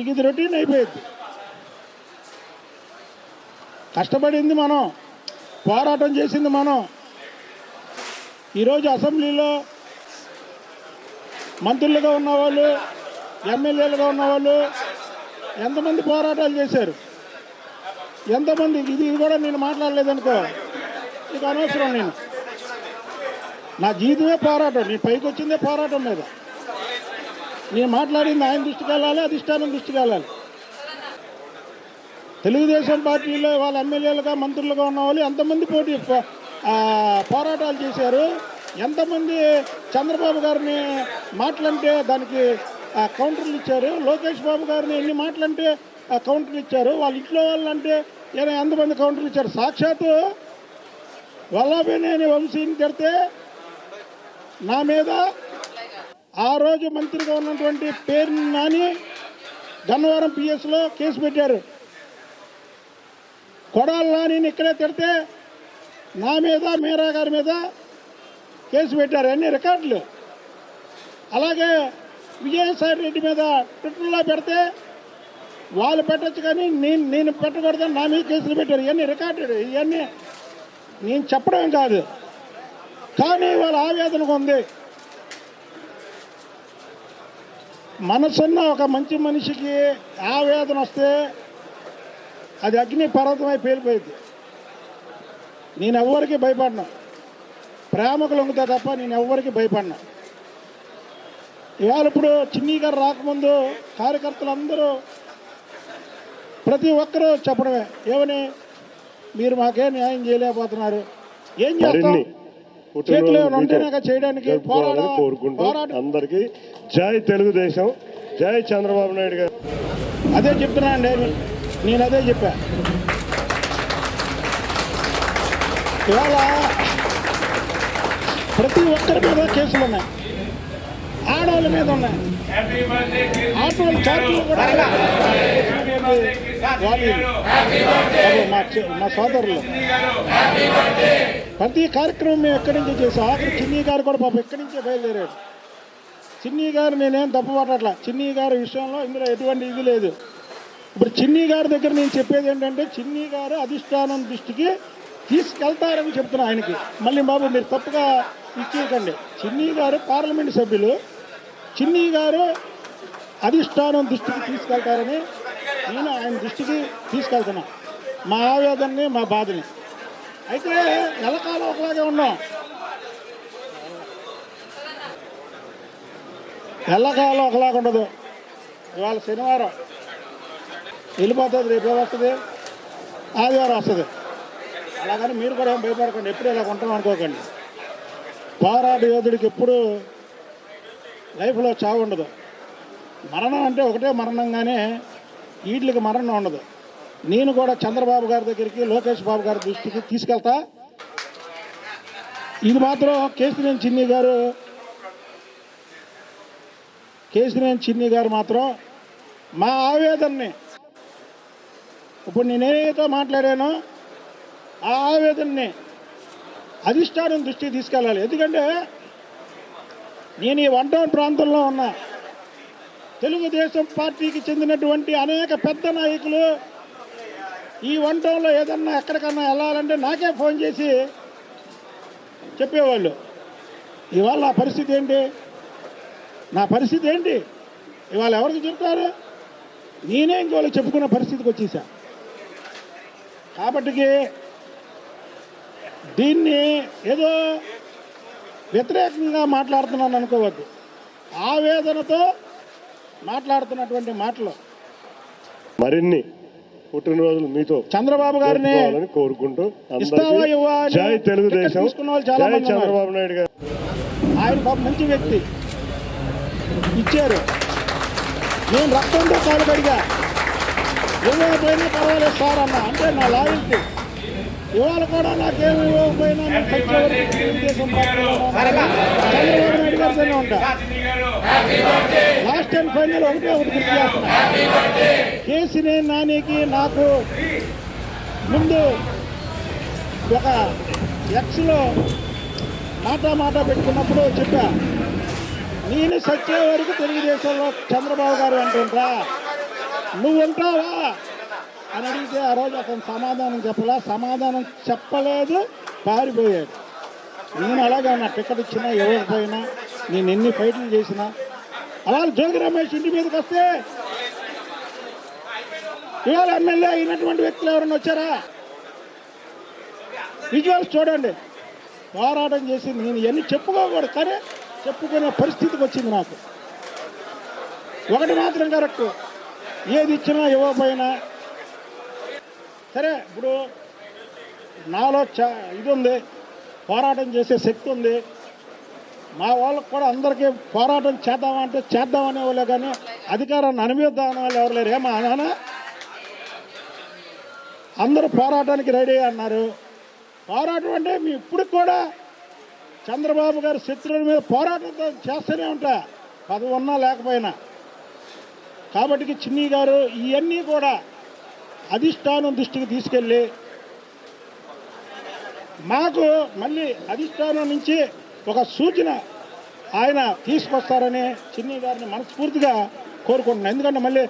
ఇక ఇది రొటీన్ అయిపోయింది. కష్టపడింది మనం పోరాటం చేసింది మనం. ఈరోజు అసెంబ్లీలో మంత్రులుగా ఉన్నవాళ్ళు ఎమ్మెల్యేలుగా ఉన్నవాళ్ళు ఎంతమంది పోరాటాలు చేశారు? ఎంతమంది? ఇది ఇది కూడా నేను మాట్లాడలేదనుకో ఇక అనవసరం నేను. నా జీవితమే పోరాటం నేను పైకి వచ్చిందే పోరాటం మీద. నేను మాట్లాడింది ఆయన దృష్టికి వెళ్ళాలి అధిష్టానం దృష్టికి వెళ్ళాలి. తెలుగుదేశం పార్టీలో వాళ్ళ ఎమ్మెల్యేలుగా మంత్రులుగా ఉన్న వాళ్ళు ఎంతమంది పోటీ పో- పోరాటాలు చేశారు? ఎంతమంది చంద్రబాబు గారిని మాటలంటే దానికి కౌంటర్లు ఇచ్చారు? లోకేష్ బాబు గారిని ఎన్ని మాటలంటే కౌంటర్లు ఇచ్చారు? వాళ్ళ ఇంట్లో వాళ్ళంటే ఏదైనా ఎంతమంది కౌంటర్లు ఇచ్చారు? సాక్షాత్తు వల్లభనేని వంశీని తిడితే నా మీద ఆ రోజు మంత్రిగా ఉన్నటువంటి పేరు నాని గన్నవరం పిఎస్లో కేసు పెట్టారు. కొడాలి నానిని ఇక్కడే తిడితే నా మీద మీరా గారి మీద కేసు పెట్టారు. అన్ని రికార్డులు. అలాగే విజయసాయి రెడ్డి మీద ట్విట్టర్లో పెడితే వాళ్ళు పెట్టచ్చు కానీ నేను నేను పెట్టకూడదని నా మీద కేసులు పెట్టారు. ఇవన్నీ రికార్డెడ్ ఇవన్నీ నేను చెప్పడం కాదు. కానీ వాళ్ళ ఆవేదనకు ఉంది. మనసున్న ఒక మంచి మనిషికి ఆవేదన వస్తే అది అగ్ని పర్వతమై పేలిపోయింది. నేను ఎవ్వరికి భయపడినా. ప్రేమకు లొంగుతా తప్ప నేను ఎవ్వరికి భయపడినా. ఇవాళ ఇప్పుడు చిన్ని గారు రాకముందు కార్యకర్తలందరూ ప్రతి ఒక్కరూ చెప్పడమే. ఏమని? మీరు మాకే న్యాయం చేయలేకపోతున్నారు. ఏం చేస్తాం? చేతిలో కదా చేయడానికి కోరుకుంటూ అందరికీ జై తెలుగుదేశం. జై చంద్రబాబు నాయుడు గారు. అదే చెప్తున్నా అండి. నేను అదే చెప్పా. ఇవాళ ప్రతి ఒక్కరి మీద కేసులు ఉన్నాయి. ఆడవాళ్ళ మీద ఉన్నాయి. ఆటోలు చార్జీలు కూడా వాళ్ళు అదే మా చె- మా సోదరులు. ప్రతి కార్యక్రమం మేము ఎక్కడి నుంచి చేసాం? ఆఖరి చిన్ని గారు కూడా పాపం ఎక్కడి నుంచే బయలుదేరాడు. చిన్ని గారు నేనేం తప్పు పట్టట్లా చిన్ని గారి విషయంలో ఇందులో ఎటువంటి ఇది లేదు. ఇప్పుడు చిన్ని గారి దగ్గర నేను చెప్పేది ఏంటంటే చిన్ని గారు అధిష్టానం దృష్టికి తీసుకెళ్తారని చెప్తున్నా ఆయనకి. మళ్ళీ బాబు మీరు తప్పుగా ఇచ్చేయకండి చిన్ని గారు పార్లమెంట్ సభ్యులు. చిన్ని గారు అధిష్టానం దృష్టికి తీసుకెళ్తారని నేను ఆయన దృష్టికి తీసుకెళ్తున్నా. మా ఆవేదనని మా బాధని. అయితే ఎలకాలం ఒకలాగే ఉన్నాం. ఎల్లకాలం ఒకలాగా ఉండదు. ఇవాళ శనివారం. వెళ్ళిపోతుంది రేపు వస్తుంది. ఆదివారం వస్తుంది. అలాగని మీరు కూడా ఏం భయపడకండి. ఎప్పుడు ఇలా ఉంటాం అనుకోకండి. పోరాట యోధుడికి ఎప్పుడు లైఫ్లో చావు ఉండదు. మరణం అంటే ఒకటే మరణంగానే వీటికి మరణం ఉండదు. నేను కూడా చంద్రబాబు గారి దగ్గరికి లోకేష్ బాబు గారి దృష్టికి తీసుకెళ్తా. ఇది మాత్రం కేసినేని చిన్ని గారు కేసినేని చిన్ని గారు మాత్రం మా ఆవేదనని. ఇప్పుడు నేనేదో మాట్లాడానో ఆ ఆవేదనని అధిష్టానం దృష్టికి తీసుకెళ్ళాలి. ఎందుకంటే నేను ఈ వన్ టౌన్ ప్రాంతంలో ఉన్నా. తెలుగుదేశం పార్టీకి చెందినటువంటి అనేక పెద్ద నాయకులు ఈ వన్ టౌన్లో ఏదన్నా ఎక్కడికన్నా వెళ్ళాలంటే నాకే ఫోన్ చేసి చెప్పేవాళ్ళు. ఇవాళ నా పరిస్థితి ఏంటి? నా పరిస్థితి ఏంటి? ఇవాళ ఎవరికి చెప్తారు? నేనే ఇంకోళ్ళు చెప్పుకునే పరిస్థితికి వచ్చేసా. కాబట్టి దీన్ని ఏదో వ్యతిరేకంగా మాట్లాడుతున్నాను అనుకోవద్దు. ఆవేదనతో మాట్లాడుతున్నటువంటి మాటలు. మరిన్ని పుట్టినరోజులు మీతో చంద్రబాబు గారిని కోరుకుంటూ జై తెలుగుదేశం. జై. చంద్రబాబు నాయుడు గారు. ఆయన పాప మంచి వ్యక్తి. ఇచ్చారు. నేను రక్తంతో కాలు కడిగా. ఇవ్వకపోయినా పర్వాలేదు సార్ అన్న. అంటే నా లాయల్టీ ఇవాళ కూడా నాకేమి ఇవ్వకపోయినా నేను వరకు తెలుగుదేశం చంద్రబాబు నాయుడు గారితోనే ఉంటా. లాస్ట్ అండ్ ఫైనల్ ఒకటే ఒకటి గుర్తు చేస్తున్నా. కేసీనే నానికి నాకు ముందు ఒక ఎక్స్లో మాట మాట పెట్టుకున్నప్పుడు చెప్పా నేను సచ్చే వరకు తెలుగుదేశంలో చంద్రబాబు గారు అంటుంటా నువ్వు ఉంటావా? అని అడిగితే ఆ రోజు అతను సమాధానం చెప్పలే సమాధానం చెప్పలేదు పారిపోయాడు. నేను అలాగే నా టికెట్ ఇచ్చినా ఇవ్వకపోయినా నేను ఎన్ని ఫైట్లు చేసినా అలా జోగి రమేష్ ఇంటి మీదకి వస్తే ఇవాళ ఎమ్మెల్యే అయినటువంటి వ్యక్తులు ఎవరైనా వచ్చారా? విజువల్స్ చూడండి. పోరాటం చేసి నేను ఇవన్నీ చెప్పుకోకూడదు కానీ చెప్పుకునే పరిస్థితికి వచ్చింది నాకు. ఒకటి మాత్రం కరెక్ట్. ఏది ఇచ్చినా ఇవ్వకపోయినా సరే ఇప్పుడు నాలో ఇది ఉంది పోరాటం చేసే శక్తి ఉంది. మా వాళ్ళకు కూడా అందరికీ పోరాటం చేద్దామంటే చేద్దామనే వాళ్ళే కానీ అధికారాన్ని అనుభవిద్దాం వాళ్ళు ఎవరు లేరు. ఏమా నాన్న అందరూ పోరాటానికి రెడీ అన్నారు. పోరాటం అంటే మీ ఇప్పుడు కూడా చంద్రబాబు గారి శత్రువుల మీద పోరాటంతో చేస్తూనే ఉంటా. పదవి ఉన్నా లేకపోయినా. కాబట్టి చిన్ని గారు ఇవన్నీ కూడా అధిష్టానం దృష్టికి తీసుకెళ్ళి మాకు మళ్ళీ అధిష్టానం నుంచి ఒక సూచన ఆయన తీసుకొస్తారని చిన్ని గారిని మనస్ఫూర్తిగా కోరుకుంటున్నాను. ఎందుకంటే మళ్ళీ